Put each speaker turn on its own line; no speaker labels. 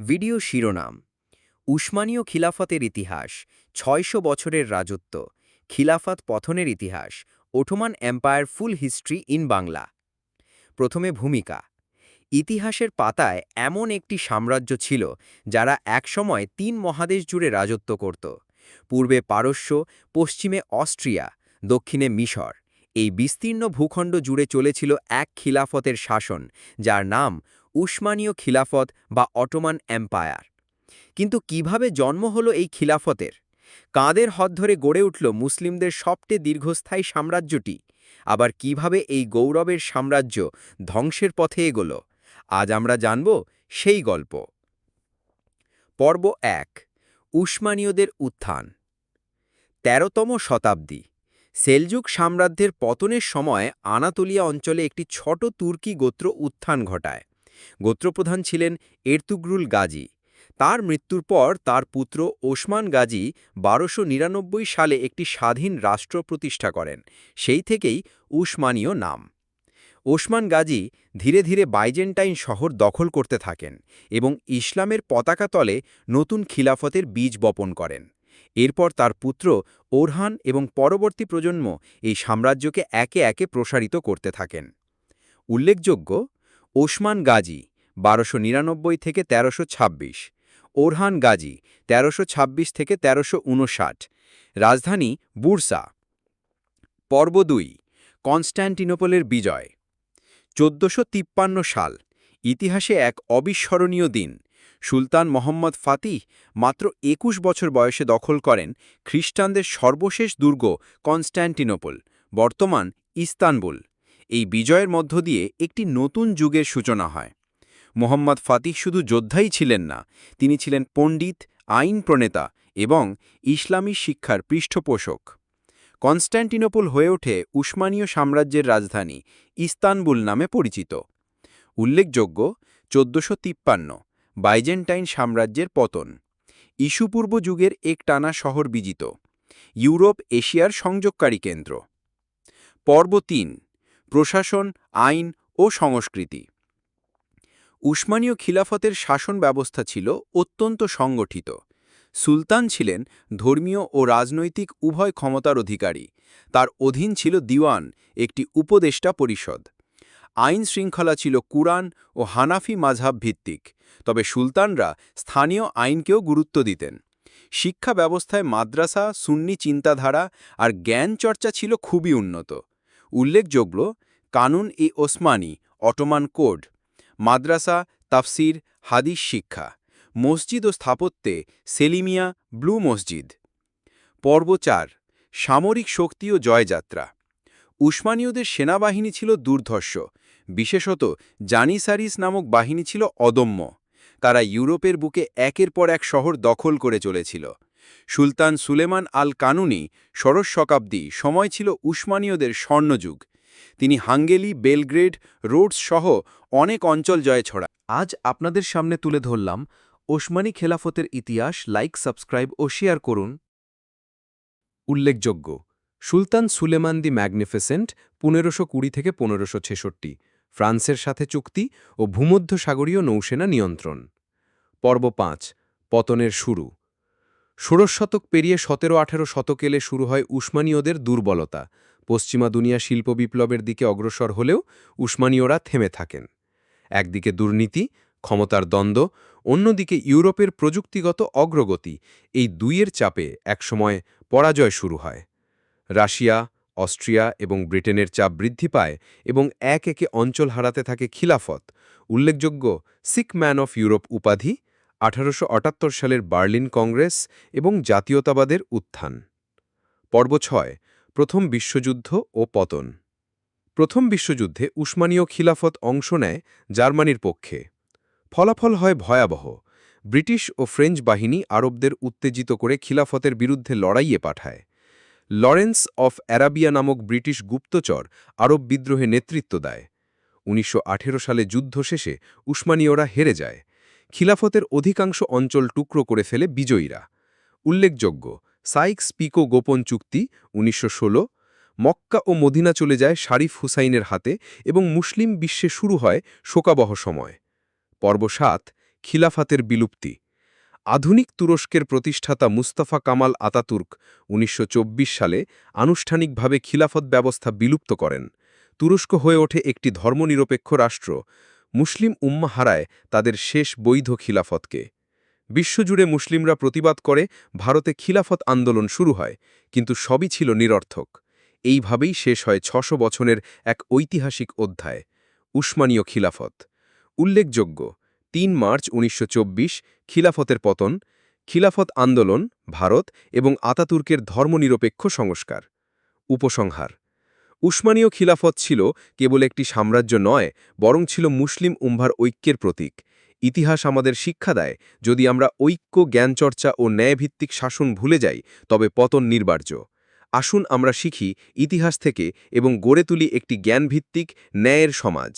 Video শিরোনাম, উসমানীয় খিলাফতের ইতিহাস, ছয়শো বছরের রাজত্ব, খিলাফত পথনের ইতিহাস, Ottoman empire full history in Bangla. প্রথমে ভূমিকা, ইতিহাসের পাতায় এমন একটি সাম্রাজ্য ছিল যারা একসময় তিন মহাদেশ জুড়ে রাজত্ব করত, পূর্বে পারস্য, পশ্চিমে অস্ট্রিয়া, দক্ষিণে মিশর। এই বিস্তীর্ণ ভূখণ্ড জুড়ে চলেছিল এক খিলাফতের শাসন, যার নাম উসমানীয় খিলাফত বা অটোমান এম্পায়ার। কিন্তু কীভাবে জন্ম হলো এই খিলাফতের? কাঁদের হদ ধরে গড়ে উঠল মুসলিমদের সবচেয়ে দীর্ঘস্থায়ী সাম্রাজ্যটি। আবার কীভাবে এই গৌরবের সাম্রাজ্য ধ্বংসের পথে এগোল? আজ আমরা জানব সেই গল্প। পর্ব এক, উসমানীয়দের উত্থান। তেরোতম শতাব্দী, সেলজুক সাম্রাজ্যের পতনের সময় আনাতোলিয়া অঞ্চলে একটি ছোট তুর্কি গোত্র উত্থান ঘটায়। গোত্রপ্রধান ছিলেন এরতুগরুল গাজী। তার মৃত্যুর পর তার পুত্র ওসমান গাজী বারোশো সালে একটি স্বাধীন রাষ্ট্র প্রতিষ্ঠা করেন, সেই থেকেই উসমানীয় নাম। ওসমান গাজী ধীরে ধীরে বাইজেন্টাইন শহর দখল করতে থাকেন এবং ইসলামের পতাকা তলে নতুন খিলাফতের বীজ বপন করেন। এরপর তার পুত্র ওরহান এবং পরবর্তী প্রজন্ম এই সাম্রাজ্যকে একে একে প্রসারিত করতে থাকেন। উল্লেখযোগ্য ওসমান গাজী, বারোশো নিরানব্বই থেকে তেরোশো ছাব্বিশ। ওরহান গাজী, তেরোশো ছাব্বিশ থেকে তেরোশো উনষাট রাজধানী বুরসা। পর্ব দুই কনস্ট্যান্টিনোপলের বিজয়। চোদ্দশো তিপ্পান্ন সাল, ইতিহাসে এক অবিস্মরণীয় দিন। সুলতান মোহাম্মদ ফাতিহ মাত্র একুশ বছর বয়সে দখল করেন খ্রিস্টানদের সর্বশেষ দুর্গ কনস্ট্যান্টিনোপল বর্তমান ইস্তানবুল। এই বিজয়ের মধ্য দিয়ে একটি নতুন যুগের সূচনা হয়। মোহাম্মদ ফাতিহ শুধু যোদ্ধাই ছিলেন না, তিনি ছিলেন পণ্ডিত, আইন প্রণেতা এবং ইসলামী শিক্ষার পৃষ্ঠপোষক। কনস্ট্যান্টিনোপল হয়ে ওঠে উসমানীয় সাম্রাজ্যের রাজধানী ইস্তানবুল নামে পরিচিত। উল্লেখযোগ্য, চোদ্দশো তিপ্পান্ন, বাইজেন্টাইন সাম্রাজ্যের পতন। ইস্যুপূর্ব যুগের এক টানা শহর বিজিত। ইউরোপ এশিয়ার সংযোগকারী কেন্দ্র। পর্ব তিন প্রশাসন, আইন ও সংস্কৃতি। উসমানীয় খিলাফতের শাসন ব্যবস্থা ছিল অত্যন্ত সংগঠিত। সুলতান ছিলেন ধর্মীয় ও রাজনৈতিক উভয় ক্ষমতার অধিকারী। তার অধীন ছিল দিওয়ান, একটি উপদেষ্টা পরিষদ। আইন শৃঙ্খলা ছিল কুরআন ও হানাফি মাঝহাব ভিত্তিক, তবে সুলতানরা স্থানীয় আইনকেও গুরুত্ব দিতেন। শিক্ষা ব্যবস্থায় মাদ্রাসা, সুন্নি চিন্তাধারা আর জ্ঞান চর্চা ছিল খুবই উন্নত। উল্লেখযোগ্য, কানুন ই ওসমানী, অটোমান কোড, মাদ্রাসা, তাফসির, হাদিস শিক্ষা, মসজিদ ও স্থাপত্যে সেলিমিয়া, ব্লু মসজিদ। পর্ব চার, সামরিক শক্তি ও জয়যাত্রা। উসমানীয়দের সেনাবাহিনী ছিল দুর্ধর্ষ, বিশেষত জানিসারিস নামক বাহিনী ছিল অদম্য। তারা ইউরোপের বুকে একের পর এক শহর দখল করে চলেছিল। সুলতান সুলেমান আল কানুনি ষোড়শ শতাব্দী, সময় ছিল উসমানীয়দের স্বর্ণযুগ। তিনি হাঙ্গেলি বেলগ্রেড, রোডস সহ অনেক অঞ্চল জয়ে ছড়া
আজ আপনাদের সামনে তুলে ধরলাম ওসমানী খেলাফতের ইতিহাস। লাইক, সাবস্ক্রাইব ও শেয়ার করুন। উল্লেখযোগ্য, সুলতান সুলেমান দি ম্যাগনিফিসেন্ট পনেরোশো কুড়ি থেকে পনেরোশো ছেষট্টি, ফ্রান্সের সাথে চুক্তি ও ভূমধ্যসাগরীয় নৌসেনা নিয়ন্ত্রণ। পর্ব পাঁচ, পতনের শুরু। ষোড়শ শতক পেরিয়ে সতেরো আঠেরো শতক এলে শুরু হয় উসমানীয়দের দুর্বলতা। পশ্চিমা দুনিয়া শিল্প বিপ্লবের দিকে অগ্রসর হলেও উসমানীয়রা থেমে থাকেন। একদিকে দুর্নীতি, ক্ষমতার দ্বন্দ্ব, অন্যদিকে ইউরোপের প্রযুক্তিগত অগ্রগতি, এই দুইয়ের চাপে একসময় পরাজয় শুরু হয়। রাশিয়া, অস্ট্রিয়া এবং ব্রিটেনের চাপ বৃদ্ধি পায় এবং এক একে অঞ্চল হারাতে থাকে খিলাফত। উল্লেখযোগ্য, সিক ম্যান অফ ইউরোপ উপাধি আঠারোশো আটাত্তর সালের বার্লিন কংগ্রেস এবং জাতীয়তাবাদের উত্থান। পর্ব ছয়, প্রথম বিশ্বযুদ্ধ ও পতন। প্রথম বিশ্বযুদ্ধে উসমানীয় খিলাফত অংশ নেয় জার্মানির পক্ষে। ফলাফল হয় ভয়াবহ। ব্রিটিশ ও ফ্রেঞ্চ বাহিনী আরবদের উত্তেজিত করে খিলাফতের বিরুদ্ধে লড়াইয়ে পাঠায়। লরেন্স অফ অ্যারাবিয়া নামক ব্রিটিশ গুপ্তচর আরব বিদ্রোহে নেতৃত্ব দেয়। উনিশশো আঠেরো সালে যুদ্ধ শেষে উসমানীয়রা হেরে যায়। খিলাফতের অধিকাংশ অঞ্চল টুকরো করে ফেলে বিজয়ীরা। উল্লেখযোগ্য, সাইক্স পিকো গোপন চুক্তি উনিশশো ষোল, মক্কা ও মদিনা চলে যায় শারিফ হুসাইনের হাতে এবং মুসলিম বিশ্বে শুরু হয় শোকাবহ সময়। পর্ব সাত, খিলাফাতের বিলুপ্তি। আধুনিক তুরস্কের প্রতিষ্ঠাতা মুস্তাফা কামাল আতাতুর্ক উনিশশো চব্বিশ সালে আনুষ্ঠানিকভাবে খিলাফত ব্যবস্থা বিলুপ্ত করেন। তুরস্ক হয়ে ওঠে একটি ধর্মনিরপেক্ষ রাষ্ট্র মুসলিম উম্মা হারায় তাদের শেষ বৈধ খিলাফতকে। বিশ্বজুড়ে মুসলিমরা প্রতিবাদ করে, ভারতে খিলাফত আন্দোলন শুরু হয়, কিন্তু সবই ছিল নিরর্থক। এইভাবেই শেষ হয় ছশো বছরের এক ঐতিহাসিক অধ্যায়, উসমানীয় খিলাফত। উল্লেখযোগ্য, তিন মার্চ উনিশশো চব্বিশ, খিলাফতের পতন, খিলাফত আন্দোলন, ভারত এবং আতাতুর্কের ধর্মনিরপেক্ষ সংস্কার। উপসংহার উসমানীয় খিলাফত ছিল কেবল একটি সাম্রাজ্য নয়, বরং ছিল মুসলিম উম্ভার ঐক্যের প্রতীক। ইতিহাস আমাদের শিক্ষা দেয়, যদি আমরা ঐক্য, জ্ঞানচর্চা ও ন্যায়ভিত্তিক শাসন ভুলে যাই, তবে পতন নির্বার্য। আসুন আমরা শিখি ইতিহাস থেকে এবং গড়ে তুলি একটি জ্ঞানভিত্তিক ন্যায়ের সমাজ।